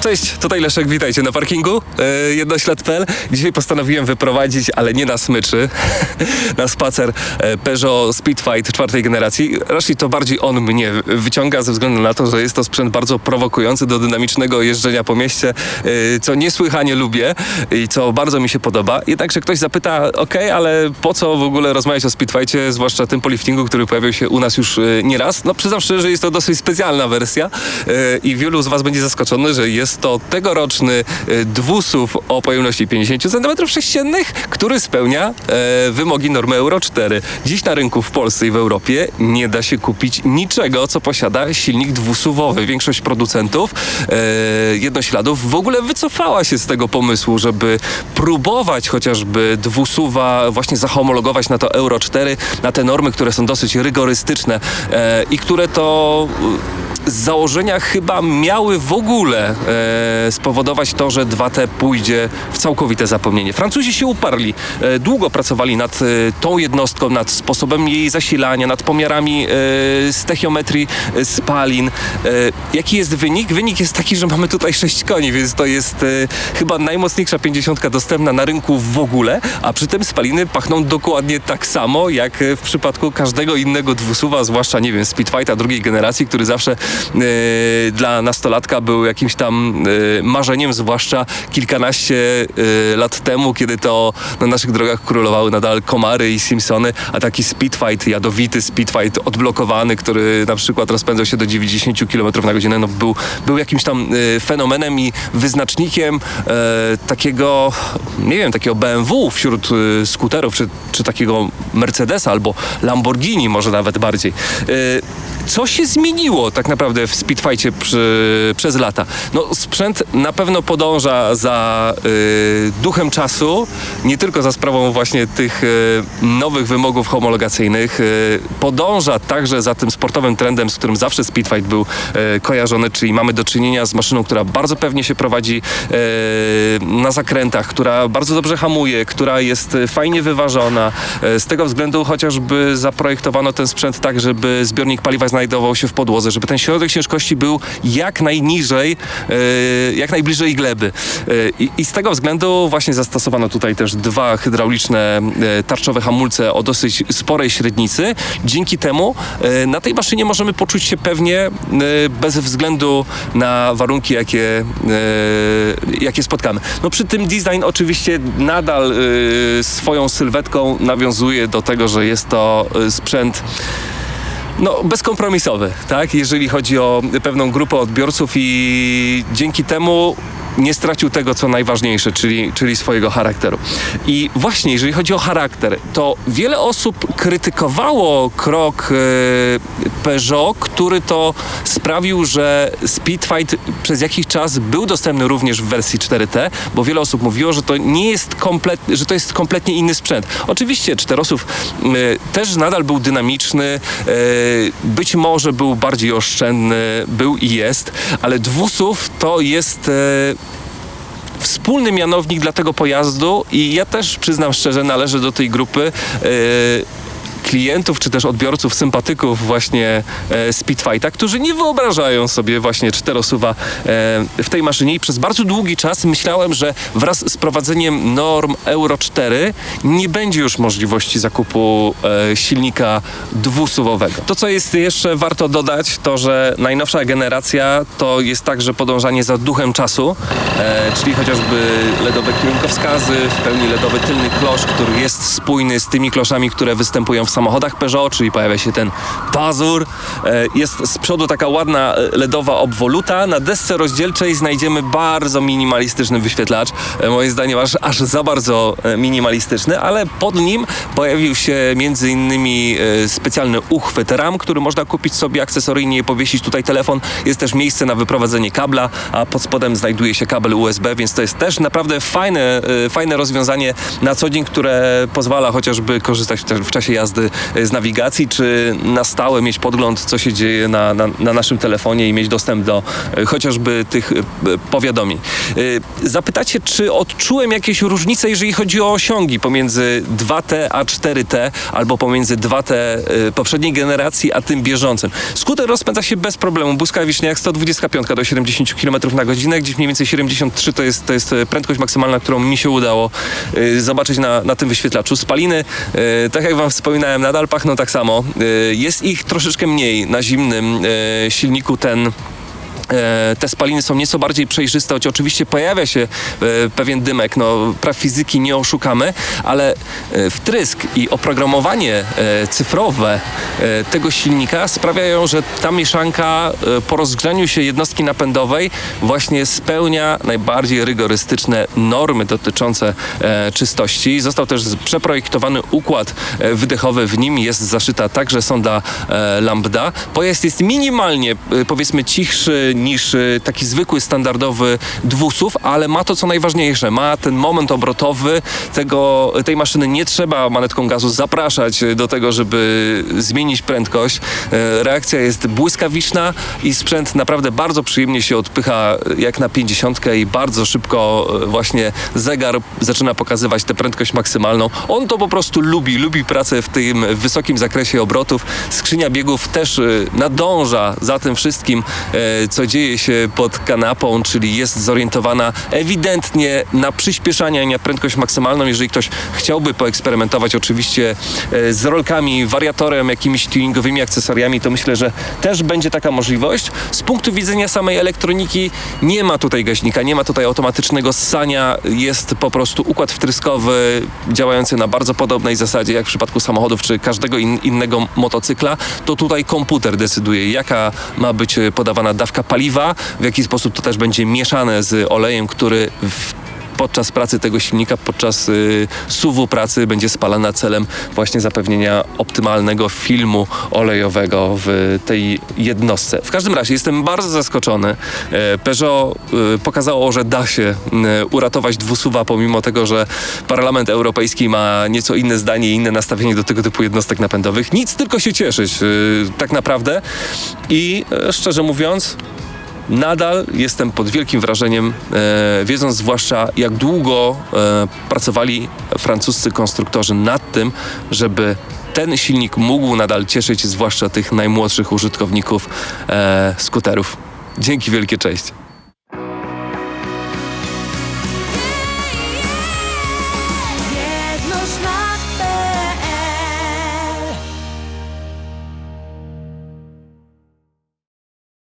Cześć, tutaj Leszek, witajcie na parkingu e, jednoślad.pl. Dzisiaj postanowiłem wyprowadzić, ale nie na smyczy, na spacer e, Peugeot Speedfight czwartej generacji. Raczej to bardziej on mnie wyciąga ze względu na to, że jest to sprzęt bardzo prowokujący do dynamicznego jeżdżenia po mieście, e, co niesłychanie lubię i co bardzo mi się podoba. Jednakże ktoś zapyta, ok, ale po co w ogóle rozmawiać o Speedfightie, zwłaszcza tym po liftingu, który pojawił się u nas już e, nieraz? No przyznam szczerze, że jest to dosyć specjalna wersja i wielu z Was będzie zaskoczony, że jest to tegoroczny e, dwusuw o pojemności 50 cm3, który spełnia e, wymogi normy Euro 4. Dziś na rynku w Polsce i w Europie nie da się kupić niczego, co posiada silnik dwusuwowy. Większość producentów e, jednośladów w ogóle wycofała się z tego pomysłu, żeby próbować chociażby dwusuwa właśnie zahomologować na to Euro 4, na te normy, które są dosyć rygorystyczne e, i które to e, z założenia chyba miały w ogóle e, spowodować to, że 2T pójdzie w całkowite zapomnienie. Francuzi się uparli, e, długo pracowali nad e, tą jednostką, nad sposobem jej zasilania, nad pomiarami e, stechiometrii e, spalin. E, jaki jest wynik? Wynik jest taki, że mamy tutaj 6 koni, więc to jest e, chyba najmocniejsza 50 dostępna na rynku w ogóle, a przy tym spaliny pachną dokładnie tak samo, jak e, w przypadku każdego innego dwusuwa, zwłaszcza, nie wiem, Speedfighta drugiej generacji, który zawsze e, dla nastolatka był jakimś tam e, marzeniem, zwłaszcza kilkanaście e, lat temu, kiedy to na naszych drogach królowały nadal komary i Simpsony, a taki Speedfight, jadowity Speedfight odblokowany, który na przykład rozpędzał się do 90 km na godzinę, no był, był jakimś tam e, fenomenem i wyznacznikiem takiego, nie wiem, takiego BMW wśród skuterów, czy, czy takiego Mercedesa albo Lamborghini może nawet bardziej. Co się zmieniło tak naprawdę w Speedfightie przy, przez lata? No, sprzęt na pewno podąża za y, duchem czasu, nie tylko za sprawą właśnie tych y, nowych wymogów homologacyjnych. Y, podąża także za tym sportowym trendem, z którym zawsze Speedfight był y, kojarzony, czyli mamy do czynienia z maszyną, która bardzo pewnie się prowadzi y, na zakrętach, która bardzo dobrze hamuje, która jest fajnie wyważona. Y, z tego względu chociażby zaprojektowano ten sprzęt tak, żeby zbiornik paliwa znajdował się w podłodze, żeby ten środek ciężkości był jak najniżej, jak najbliżej gleby. E, I, I z tego względu właśnie zastosowano tutaj też dwa hydrauliczne e, tarczowe hamulce o dosyć sporej średnicy. Dzięki temu e, na tej maszynie możemy poczuć się pewnie e, bez względu na warunki, jakie, e, jakie spotkamy. No przy tym design oczywiście nadal e, swoją sylwetką nawiązuje do tego, że jest to e, sprzęt no, bezkompromisowy, tak? Jeżeli chodzi o pewną grupę odbiorców i dzięki temu nie stracił tego, co najważniejsze, czyli, czyli swojego charakteru. I właśnie, jeżeli chodzi o charakter, to wiele osób krytykowało krok e, Peugeot, który to sprawił, że Speedfight przez jakiś czas był dostępny również w wersji 4T, bo wiele osób mówiło, że to nie jest komplet, że to jest kompletnie inny sprzęt. Oczywiście czterosów e, też nadal był dynamiczny, e, być może był bardziej oszczędny, był i jest, ale dwusów to jest e, wspólny mianownik dla tego pojazdu i ja też przyznam szczerze, należę do tej grupy e, klientów czy też odbiorców, sympatyków właśnie e, Speedfighta, którzy nie wyobrażają sobie właśnie czterosuwa e, w tej maszynie i przez bardzo długi czas myślałem, że wraz z prowadzeniem norm Euro 4 nie będzie już możliwości zakupu e, silnika dwusuwowego. To, co jest jeszcze warto dodać, to, że najnowsza generacja to jest także podążanie za duchem czasu, e, czyli chociażby LEDowe kierunkowskazy, w pełni LEDowy tylny klosz, który jest spójny z tymi kloszami, które występują w samochodach Peugeot, czyli pojawia się ten pazur. E, Jest z przodu taka ładna e, LEDowa obwoluta. Na desce rozdzielczej znajdziemy bardzo minimalistyczny wyświetlacz. E, Moim zdaniem aż, aż za bardzo minimalistyczny, ale pod nim pojawił się między innymi specjalny uchwyt RAM, który można kupić sobie akcesoryjnie i powiesić tutaj telefon. Jest też miejsce na wyprowadzenie kabla, a pod spodem znajduje się kabel USB, więc to jest też naprawdę fajne, fajne rozwiązanie na co dzień, które pozwala chociażby korzystać w czasie jazdy e, z nawigacji, czy na stałe mieć podgląd, co się dzieje na, na, na naszym telefonie i mieć dostęp do e, chociażby tych e, powiadomień. Zapytacie, czy odczułem jakieś różnice, jeżeli chodzi o osiągi pomiędzy 2T a 4T, albo pomiędzy 2T e, poprzedniej generacji, a tym bieżącym. Skuter rozpędza się bez problemu, błyskawicznie jak 125 do 70 km na godzinę, gdzieś mniej więcej 73 to jest, to jest prędkość maksymalna, którą mi się udało zobaczyć na, na tym wyświetlaczu. Spaliny, tak jak wam wspominałem, nadal pachną tak samo. E, Jest ich troszeczkę mniej na zimnym e, silniku ten te spaliny są nieco bardziej przejrzyste, choć oczywiście pojawia się e, pewien dymek, no praw fizyki nie oszukamy, ale e, wtrysk i oprogramowanie e, cyfrowe e, tego silnika sprawiają, że ta mieszanka e, po rozgrzaniu się jednostki napędowej właśnie spełnia najbardziej rygorystyczne normy dotyczące e, czystości. Został też przeprojektowany układ e, wydechowy, w nim jest zaszyta także sonda e, lambda. Pojazd jest minimalnie, e, powiedzmy, cichszy niż e, taki zwykły, standardowy dwusów, ale ma to co najważniejsze. Ma ten moment obrotowy tego, tej maszyny. Nie trzeba manetką gazu zapraszać do tego, żeby zmienić prędkość. E, Reakcja jest błyskawiczna i sprzęt naprawdę bardzo przyjemnie się odpycha e, jak na 50 i bardzo szybko e, właśnie zegar zaczyna pokazywać tę prędkość maksymalną. On to po prostu lubi, lubi pracę w tym wysokim zakresie obrotów. Skrzynia biegów też nadąża za tym wszystkim, co dzieje się pod kanapą, czyli jest zorientowana ewidentnie na przyspieszanie i na prędkość maksymalną. Jeżeli ktoś chciałby poeksperymentować oczywiście e, z rolkami, wariatorem, jakimiś tuningowymi akcesoriami, to myślę, że też będzie taka możliwość. Z punktu widzenia samej elektroniki nie ma tutaj gaźnika, nie ma tutaj automatycznego ssania, jest po prostu układ wtryskowy działający na bardzo podobnej zasadzie jak w przypadku samochodów czy każdego in, innego motocykla. To tutaj komputer decyduje, jaka ma być e, podawana dawka paliwa, w jaki sposób to też będzie mieszane z olejem, który w podczas pracy tego silnika, podczas y, suwu pracy będzie spalana celem właśnie zapewnienia optymalnego filmu olejowego w tej jednostce. W każdym razie jestem bardzo zaskoczony. E, Peugeot y, pokazało, że da się y, uratować dwusuwa, pomimo tego, że Parlament Europejski ma nieco inne zdanie i inne nastawienie do tego typu jednostek napędowych. Nic, tylko się cieszyć tak naprawdę. I e, szczerze mówiąc, Nadal jestem pod wielkim wrażeniem, e, wiedząc zwłaszcza jak długo e, pracowali francuscy konstruktorzy nad tym, żeby ten silnik mógł nadal cieszyć zwłaszcza tych najmłodszych użytkowników e, skuterów. Dzięki wielkie, cześć.